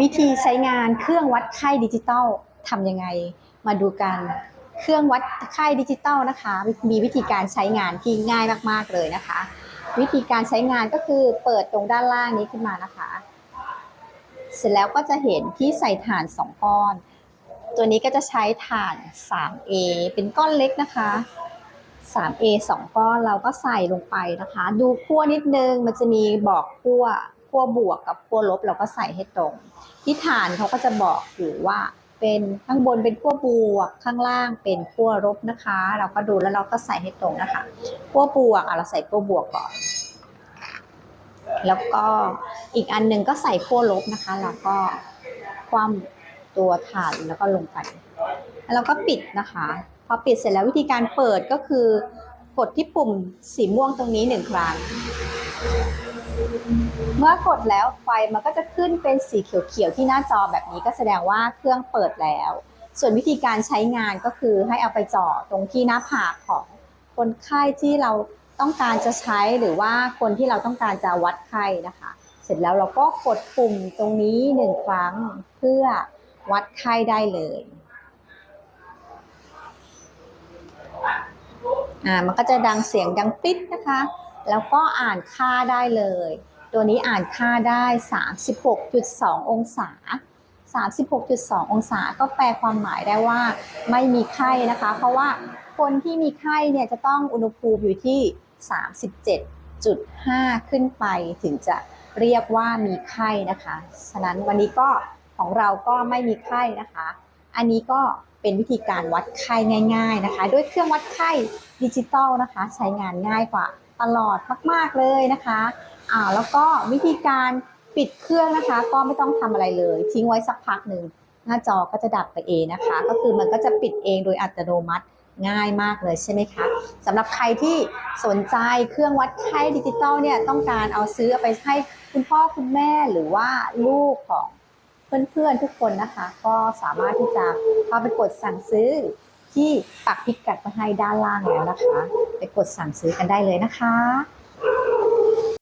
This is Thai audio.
วิธีใช้งานเครื่องวัดไข้ดิจิตอลทำยังไง มาดูกันเครื่องวัดไข้ดิจิตอลนะคะ มีวิธีการใช้งานที่ง่ายมากๆเลยนะคะ วิธีการใช้งานก็คือเปิดตรงด้านล่างนี้ขึ้นมานะคะ เสร็จแล้วก็จะเห็นที่ใส่ถ่าน2ก้อน ตัวนี้ก็จะใช้ถ่าน 3A เป็นก้อนเล็กนะคะ 3A 2ก้อนเราก็ใส่ลงไปนะคะ ดูขั้วนิดนึงมันจะมีบอกขั้วขั้วบวกกับขั้วลบเราก็ใส่ให้ตรง ที่ฐานเขาก็จะบอกอยู่ว่าเป็นข้างบนเป็นขั้วบวกข้างล่างเป็นขั้วลบนะคะ เราก็ดูแล้วเราก็ใส่ให้ตรงนะคะขั้วบวกอะเราใส่ขั้วบวกก่อน แล้วก็อีกอันหนึ่งก็ใส่ขั้วลบนะคะ แล้วก็คว่ำตัวฐานแล้วก็ลงไปแล้วก็ปิดนะคะ พอปิดเสร็จแล้ววิธีการเปิดก็คือ กดที่ปุ่มสีม่วงตรงนี้หนึ่งครั้ง เมื่อกดแล้วไฟมันก็จะขึ้นเป็นสีเขียวๆที่หน้าจอแบบนี้ก็แสดงว่าเครื่องเปิดแล้ว ส่วนวิธีการใช้งานก็คือให้เอาไปจ่อตรงที่หน้าผากของคนไข้ที่เราต้องการจะใช้หรือว่าคนที่เราต้องการจะวัดไข้นะคะ เสร็จแล้วเราก็กดปุ่มตรงนี้หนึ่งครั้งเพื่อวัดไข้ได้เลย อ่ามันก็จะดังเสียงดังปิ๊ดนะคะ แล้วก็อ่านค่าได้เลย ตัวนี้อ่านค่าได้ 36.2 องศา 36.2 องศาก็แปลความหมายได้ว่าไม่มีไข้นะคะ เพราะว่าคนที่มีไข้เนี่ยจะต้องอุณหภูมิอยู่ที่ 37.5 ขึ้นไปถึงจะเรียกว่ามีไข้นะคะ ฉะนั้นวันนี้ก็ของเราก็ไม่มีไข้นะคะ อันนี้ก็เป็นวิธีการวัดไข้ง่าย ๆนะคะ ด้วยเครื่องวัดไข้ดิจิตอลนะคะ ใช้งานง่ายกว่าตลอดมากๆเลยนะคะอ่าแล้วก็วิธีการปิดเครื่องนะคะ ก็ไม่ต้องทำอะไรเลย ทิ้งไว้สักพักหนึ่งหน้าจอก็จะดับไปเองนะคะ ก็คือมันก็จะปิดเองโดยอัตโนมัติง่ายมากเลยใช่ไหมคะสำหรับใครที่สนใจเครื่องวัดไข้ดิจิตอลเนี่ยต้องการเอาซื้อไปให้คุณพ่อคุณแม่หรือว่าลูกของ เพื่อนๆทุกคนนะคะ ก็สามารถที่จะเข้าไปกดสั่งซื้อที่ปักพิกัดมาให้ด้านล่างแล้วนะคะ ไปกดสั่งซื้อกันได้เลยนะคะ